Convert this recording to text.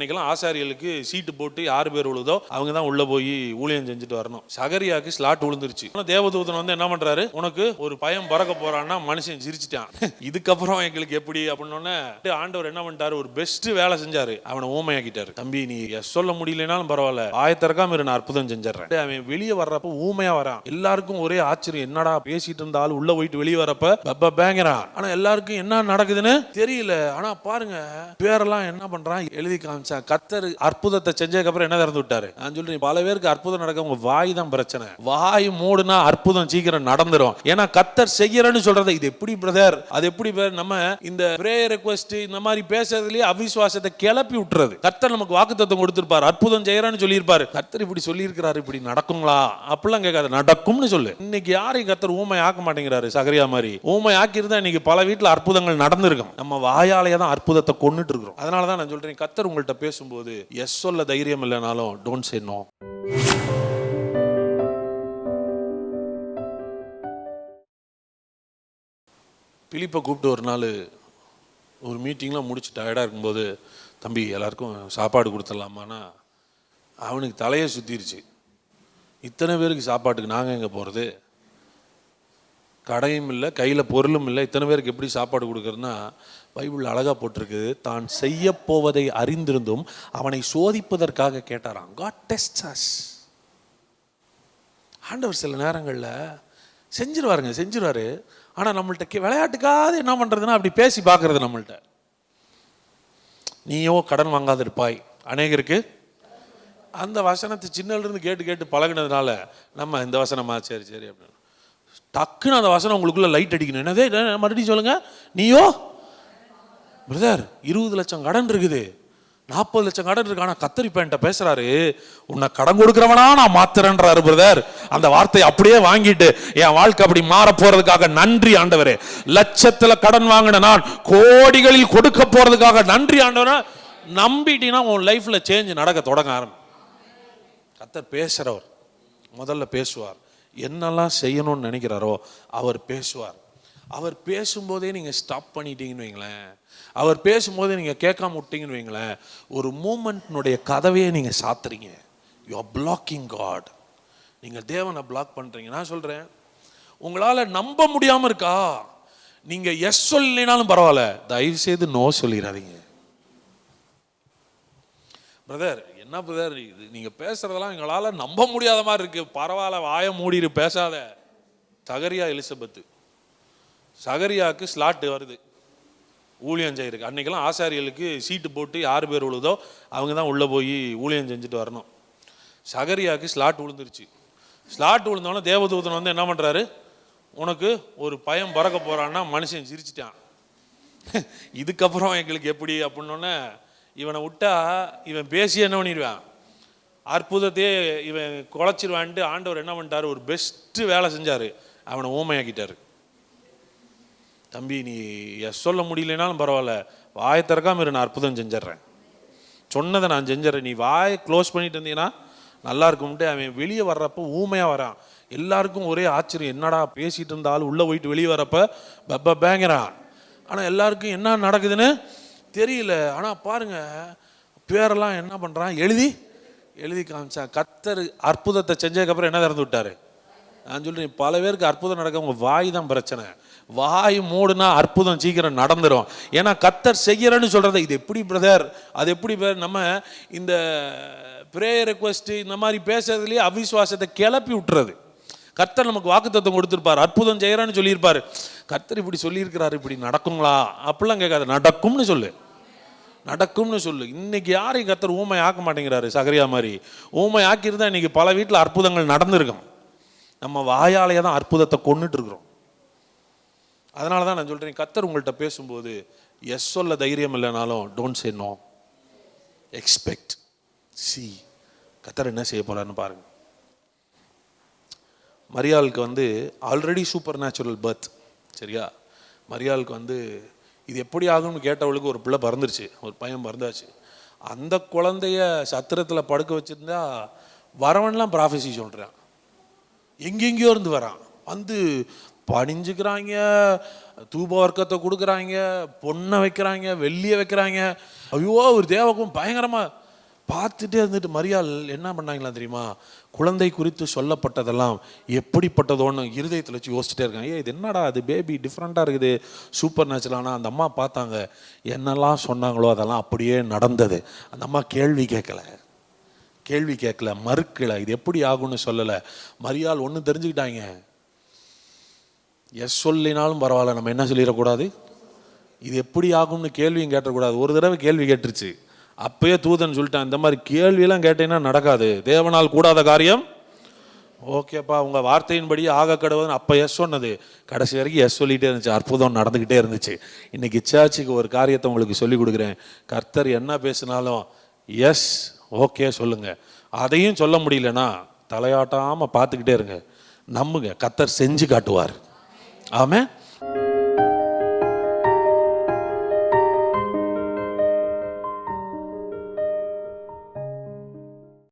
இன்னைக்கெல்லாம் ஆசாரியர்களுக்கு சீட்டு போட்டு யார் பேர் விழுதோ அவங்க தான் உள்ள போய் ஊழியம் செஞ்சுட்டு வரணும். சகரியாக்கு ஸ்லாட் விழுந்துருச்சு ஆனா தேவதூதன் வந்து என்ன பண்றாரு? உனக்கு ஒரு பயம் பறக்க போறான்னா மனுஷன் சிரிச்சிட்டான். இதுக்கப்புறம் எங்களுக்கு எப்படி? அப்படின்னோடனே ஆண்டவர் என்ன பண்ணிட்டாரு? ஒரு பெஸ்ட் வேலை செஞ்சாரு. அவனை ஊமையாக்கிட்டாரு. தம்பி நீ எஸ் சொல்ல முடியலனாலும் பரவாயில்ல. ஆயத்திறக்காம இரு நான் அற்புதம் செஞ்சிடறேன். அவன் வெளியே வர்றப்ப ஊமையா வரான். எல்லாருக்கும் ஒரே ஆச்சரியம். என்னடா பேசிட்டு இருந்தாலும் உள்ள போயிட்டு வெளியே வரப்ப பப்ப பேங்கிறான். ஆனா எல்லாருக்கும் என்ன நடக்குதுன்னு தெரியல. ஆனா பாருங்க பேரெல்லாம் என்ன பண்றான்? எழுதி காமிச்சு கத்தர் அற்புதத்தை செஞ்சதுக்கப்புறம் என்ன திறந்து விட்டாரு? நான் சொல்றேன் பல பேருக்கு அற்புதம் நடக்க உங்க வாய் தான் பிரச்சனை. வாய் மூடுனா அற்புதம் சீக்கிரம் நடந்துரும். ஏன்னா கத்தர் செய்யறன்னு சொல்றது இது எப்படி பிரதர் அது எப்படி நம்ம இந்த பிரேயர் ரெக்வஸ்ட் இந்த மாதிரி பேசுறதுலயே அவிசுவாசத்தை கிளப்பி விட்டுறது. கத்தர் நமக்கு வாக்குத்தத்தம் கொடுத்திருப்பாரு. அற்புதம் செய்யறான்னு சொல்லியிருப்பாரு. கத்தர் இப்படி சொல்லியிருக்கிறாரு இப்படி நடக்குங்களா? அப்படிலாம் கேட்காது நடக்கும்னு சொல்லு. இன்னைக்கு யாரையும் கத்தர் ஊமை ஆக்க மாட்டேங்கிறாரு சகரியா மாதிரி. ஊமை ஆக்கியிருந்தா இன்னைக்கு பல வீட்டில் அற்புதங்கள் நடந்திருக்கும். நம்ம வாயாலேயே தான் அற்புதத்தை கொண்டுட்டு இருக்கிறோம். அதனால தான் நான் சொல்றேன் கத்தர் உங்கள்கிட்ட பேசும்போது எஸ் சொல்ல தைரியம் இல்லைனாலும் டோன்ட் சே நோ பிலிப்பை கூப்பிட்டு ஒரு நாள் ஒரு மீட்டிங்லாம் முடிச்சு டயர்டாக இருக்கும்போது தம்பி எல்லாருக்கும் சாப்பாடு கொடுத்துடலாமான்னா? அவனுக்கு தலையை சுற்றிருச்சு இத்தனை பேருக்கு சாப்பாட்டுக்கு நாங்கள் எங்கே போகிறது கடையும் இல்லை கையில் பொருளும் இல்லை. இத்தனை பேருக்கு எப்படி சாப்பாடு கொடுக்குறதுன்னா பைபிள் அழகாக போட்டிருக்கு. தான் செய்ய போவதை அறிந்திருந்தும் அவனை சோதிப்பதற்காக கேட்டாராம். காட் டெஸ்ட் அஸ் ஆண்டவர் சில நேரங்களில் செஞ்சிருவாருங்க செஞ்சிருவாரு. ஆனால் நம்மள்ட்ட கே- விளையாட்டுக்காவது என்ன பண்ணுறதுன்னா அப்படி பேசி பார்க்குறது நம்மள்ட்ட. நீயோ கடன் வாங்காது இருப்பாய் அநேகருக்கு அந்த வசனத்தை சின்னலேருந்து கேட்டு கேட்டு பழகுனதுனால நம்ம இந்த வசனமா? சரி சரி அப்படின்னு. டக்குன்னு அந்த வசனம் உங்களுக்குள்ள லைட் அடிக்கணும். என்னதே? என்ன, மறுபடியும் சொல்லுங்க. நீயோ? பிரதர் இருபது லட்சம் கடன் இருக்குது. நாற்பது லட்சம் கடன் இருக்கு. ஆனால் கத்தரிப்பேன்ட்ட பேசுறாரு. உன்னை கடன் கொடுக்குறவனா நான் மாத்துறேன்றாரு பிரதர் அந்த வார்த்தையை அப்படியே வாங்கிட்டு என் வாழ்க்கை அப்படி மாற போறதுக்காக நன்றி ஆண்டவரே. லட்சத்துல கடன் வாங்கின நான் கோடிகளில் கொடுக்க போறதுக்காக நன்றி ஆண்டவரே. நம்பிட்டீங்கன்னா உன் லைஃப்ல சேஞ்ச் நடக்க தொடங்க ஆரம்பி. கத்தர் பேசுறவர். முதல்ல பேசுவார். என்னெல்லாம் செய்யணும்னு நினைக்கிறாரோ அவர் பேசுவார். அவர் பேசும்போதே நீங்கள் ஸ்டாப் பண்ணிட்டீங்கன்னு வைங்களேன். அவர் பேசும்போதே நீங்கள் கேட்காம விட்டீங்கன்னு வைங்களேன். ஒரு மூமெண்ட்னுடைய கதவையே நீங்கள் சாத்துறீங்க. யூ ஆர் பிளாக்கிங் காட் நீங்கள் தேவனை பிளாக் பண்ணுறீங்க நான் சொல்கிறேன் உங்களால் நம்ப முடியாமல் இருக்கா? நீங்கள் எஸ் சொல்லலைனாலும் பரவாயில்ல. தயவு செய்து நோ சொல்லிடாதீங்க. பிரதர் என்ன பிரதர் இது நீங்கள் பேசுகிறதெல்லாம் எங்களால் நம்ப முடியாத மாதிரி இருக்குது பரவாயில்ல வாயை மூடிடு பேசாத. சகரியா எலிசபெத்து சகரியாவுக்கு ஸ்லாட் வருது. ஊழியம் செய்யிருக்கு அன்றைக்கெலாம் ஆசாரிகளுக்கு சீட்டு போட்டு யார் பேர் உழுதோ அவங்க தான் உள்ளே போய் ஊழியம் செஞ்சுட்டு வரணும். சகரியாவுக்கு ஸ்லாட் விழுந்துருச்சு ஸ்லாட் விழுந்தோடனே தேவதூதன் வந்து என்ன பண்ணுறாரு உனக்கு ஒரு பயம் பிறக்க போகிறான்னா மனுஷன் சிரிச்சிட்டான். இதுக்கப்புறம் எங்களுக்கு எப்படி? அப்படின்னோடனே இவனை விட்டா இவன் பேசி என்ன பண்ணிடுவான்? அற்புதத்தையே இவன் குலைச்சிருவான்ட்டு ஆண்டவர் என்ன பண்ணிட்டாரு? ஒரு பெஸ்ட்டு வேலை செஞ்சார். அவனை ஊமையாக்கிட்டார். தம்பி நீ எஸ் சொல்ல முடியலனாலும் பரவாயில்ல. வாயை திறக்காம இரு நான் அற்புதம் செஞ்சிட்றேன். சொன்னதை நான் செஞ்சிடறேன். நீ வாயை க்ளோஸ் பண்ணிட்டு இருந்தீங்கன்னா நல்லா இருக்கும்ட்டு அவன் வெளியே வர்றப்போ ஊமையாக வரான். எல்லாருக்கும் ஒரே ஆச்சரியம். என்னடா பேசிகிட்டு இருந்தாலும் உள்ளே போயிட்டு வெளியே வரப்போ பப்ப பேங்கிறான் ஆனால் எல்லாருக்கும் என்ன நடக்குதுன்னு தெரியல. ஆனால் பாருங்க பேரெல்லாம் என்ன பண்ணுறான் எழுதி எழுதி காமிச்சா கத்தர் அற்புதத்தை செஞ்சதுக்கப்புறம் என்ன திறந்து விட்டாரு? நான் சொல்கிறேன் பல பேருக்கு அற்புதம் நடக்க வாய் தான் பிரச்சனை. வாய் மூடுனா அற்புதம் சீக்கிரம் நடந்துரும். ஏன்னா கத்தர் செய்யறன்னு சொல்கிறத இது எப்படி பிரதர் அது எப்படி நம்ம இந்த ப்ரேயர் ரெக்வஸ்ட்டு இந்த மாதிரி பேசுறதுலேயே அவிசுவாசத்தை கிளப்பி விட்டுறது. கர்த்தர் நமக்கு வாக்குத்தத்தம் கொடுத்துருப்பார். அற்புதம் செய்கிறான்னு சொல்லியிருப்பாரு. கர்த்தர் இப்படி சொல்லியிருக்கிறார் இப்படி நடக்குங்களா? அப்படிலாம் கேட்காது. நடக்கும்னு சொல்லு. நடக்கும்னு சொல்லு. இன்னைக்கு யாரையும் கர்த்தர் ஊமை ஆக்க மாட்டேங்கிறாரு சகரியா மாதிரி. ஊமை ஆக்கியிருந்தா இன்னைக்கு பல வீட்டில் அற்புதங்கள் நடந்திருக்கும். நம்ம வாயாலேயே தான் அற்புதத்தை கொண்டுட்டு இருக்கிறோம் அதனால தான் நான் சொல்கிறேன் கத்தர் உங்கள்கிட்ட பேசும்போது எஸ் சொல்ல தைரியம் இல்லைனாலும் டோன்ட் சே நோ எக்ஸ்பெக்ட் சி கத்தர் என்ன செய்ய போகிறான்னு பாருங்கள் மரியாளுக்கு வந்து ஆல்ரெடி சூப்பர் நேச்சுரல் பர்த் சரியா? மரியாளுக்கு வந்து இது எப்படி ஆகும்னு கேட்டவளுக்கு ஒரு பிள்ளை பறந்துருச்சு ஒரு பையன் பறந்தாச்சு. அந்த குழந்தைய சத்திரத்தில் படுக்க வச்சிருந்தா வரவன்லாம் ப்ராஃபஸி சொல்கிறான் எங்கெங்கேயோ இருந்து வரான். வந்து பணிஞ்சுக்கிறாங்க தூப வர்க்கத்தை கொடுக்குறாங்க பொண்ணை வைக்கிறாங்க வெள்ளியை வைக்கிறாங்க. ஐயோ ஒரு தேவக்கும் பயங்கரமாக பார்த்துட்டே இருந்துட்டு மரியாள் என்ன பண்ணாங்களா தெரியுமா? குழந்தை குறித்து சொல்லப்பட்டதெல்லாம் எப்படிப்பட்டதோன்னு இருதயத்தில் வச்சு யோசிச்சுட்டே இருக்காங்க. ஏ இது என்னடா அது பேபி டிஃப்ரெண்ட்டாக இருக்குது. சூப்பர் நேச்சுரலானா அந்த அம்மா பார்த்தாங்க என்னெல்லாம் சொன்னாங்களோ அதெல்லாம் அப்படியே நடந்தது. அந்த அம்மா கேள்வி கேட்கல. கேள்வி கேட்கல. மறுக்கல. இது எப்படி ஆகும்னு சொல்லலை. மரியாள் ஒன்று தெரிஞ்சுக்கிட்டாங்க. எஸ் சொல்லினாலும் பரவாயில்ல. நம்ம என்ன சொல்லிடக்கூடாது? இது எப்படி ஆகும்னு கேள்வியும் கேட்டக்கூடாது. ஒரு தடவை கேள்வி கேட்டுருச்சு. அப்பயே தூதன் சொல்லிட்டான் இந்த மாதிரி கேள்வியெல்லாம் கேட்டீங்கன்னா நடக்காது. தேவனால் கூடாத காரியம். ஓகேப்பா உங்கள் வார்த்தையின்படி ஆக கடவுள்னு அப்போ எஸ் சொன்னது. கடைசி வரைக்கும் எஸ் சொல்லிகிட்டே இருந்துச்சு. அற்புதம் நடந்துக்கிட்டே இருந்துச்சு. இன்னைக்கு சர்ச்சுக்கு ஒரு காரியத்தை உங்களுக்கு சொல்லி கொடுக்குறேன். கர்த்தர் என்ன பேசினாலும் எஸ் ஓகே சொல்லுங்க. அதையும் சொல்ல முடியலன்னா தலையாட்டாமல் பார்த்துக்கிட்டே இருங்க. நம்புங்க கர்த்தர் செஞ்சு காட்டுவார். ஆமாம்